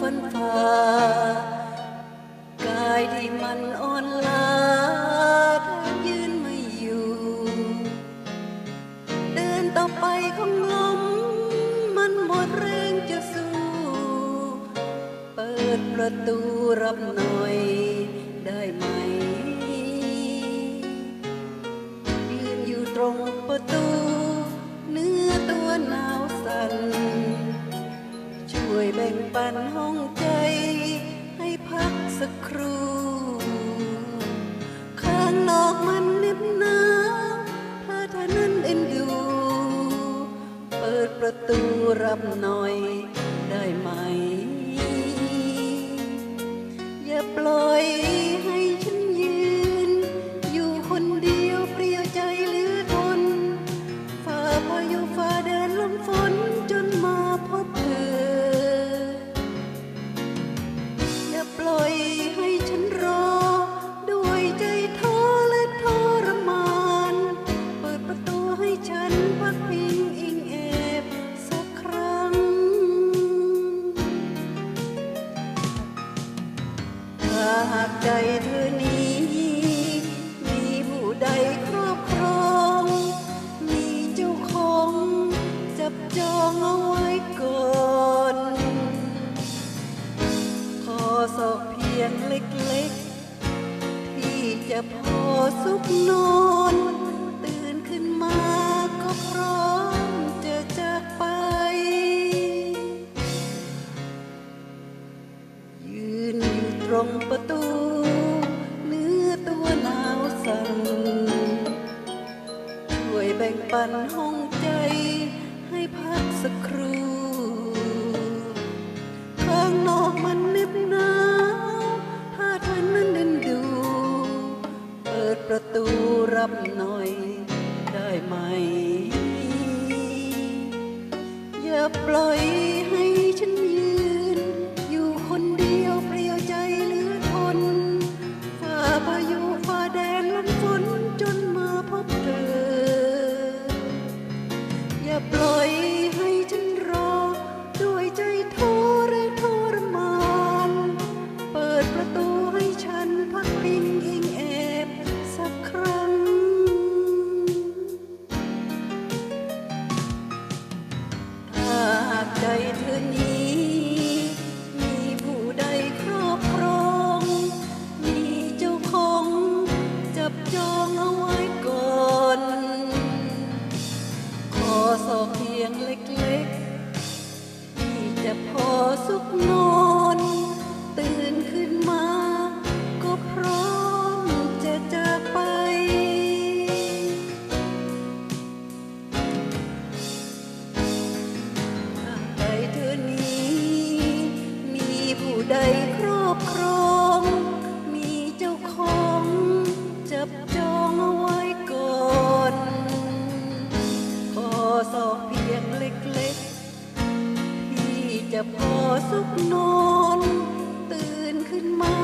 ฝันฝ่ากายที่มันอ่อนล้าแทบยืนไม่อยู่ เดินต่อไปของลมมันหมดแรงจะสู้ เปิดประตูรับหน่อยได้ไหมยืนอยู่ตรงประตูเนื้อตัวหนาวสั่นช่วยแบ่งปันห้อง สักครู่ข้างนอกมันนิบหนาวเธอเธอนั้นเอ็นดูเปิดประตูรับหน่อยได้ไหม อย่าปล่อย ใจเธอนี้ มีผู้ใดครอบครอง มีเจ้าของ จับจองเอาไว้ก่อนขอศอกเพียงเล็กๆ ที่จะพอสุขนอนตื่นขึ้นมาก็พร้อมจะจากไป ยืนอยู่ตรงประตู ปั่นห้องใจให้พักสักครู่ข้างนอกมันเหน็บหนาวผ้าเธอนั้นเดินดู เปิดประตูรับหน่อยได้ไหม อย่าปล่อยให้ ใดเธอนี้ มีผู้ใดครอบครอง มีเจ้าของจับจองเอาไว้ก่อน ขอสอบเพียงเล็กๆที่จะพอสุขนอน ใดครอบครอง มีเจ้าของจับจองเอาไว้ก่อนพอสอบเพียงเล็กๆ พี่จะพอสุกนอน ตื่นขึ้นมา